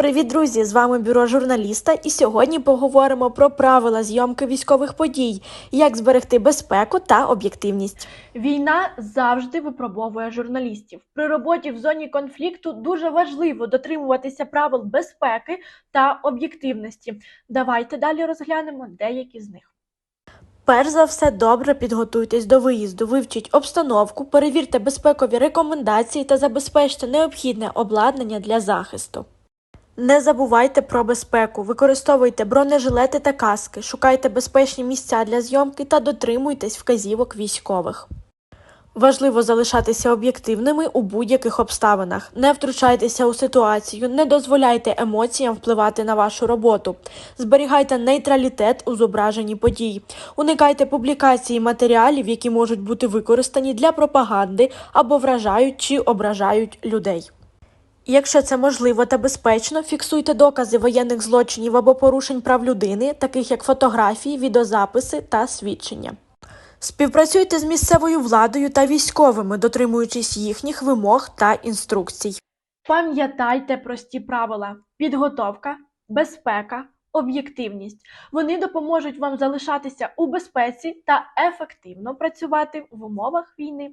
Привіт, друзі! З вами бюро журналіста, і сьогодні поговоримо про правила зйомки військових подій, як зберегти безпеку та об'єктивність. Війна завжди випробовує журналістів. При роботі в зоні конфлікту дуже важливо дотримуватися правил безпеки та об'єктивності. Давайте далі розглянемо деякі з них. Перш за все, добре підготуйтесь до виїзду, вивчіть обстановку, перевірте безпекові рекомендації та забезпечте необхідне обладнання для захисту. Не забувайте про безпеку, використовуйте бронежилети та каски, шукайте безпечні місця для зйомки та дотримуйтесь вказівок військових. Важливо залишатися об'єктивними у будь-яких обставинах. Не втручайтеся у ситуацію, не дозволяйте емоціям впливати на вашу роботу. Зберігайте нейтралітет у зображенні подій. Уникайте публікації матеріалів, які можуть бути використані для пропаганди або вражають чи ображають людей. Якщо це можливо та безпечно, фіксуйте докази воєнних злочинів або порушень прав людини, таких як фотографії, відеозаписи та свідчення. Співпрацюйте з місцевою владою та військовими, дотримуючись їхніх вимог та інструкцій. Пам'ятайте прості правила: підготовка, безпека, об'єктивність. Вони допоможуть вам залишатися у безпеці та ефективно працювати в умовах війни.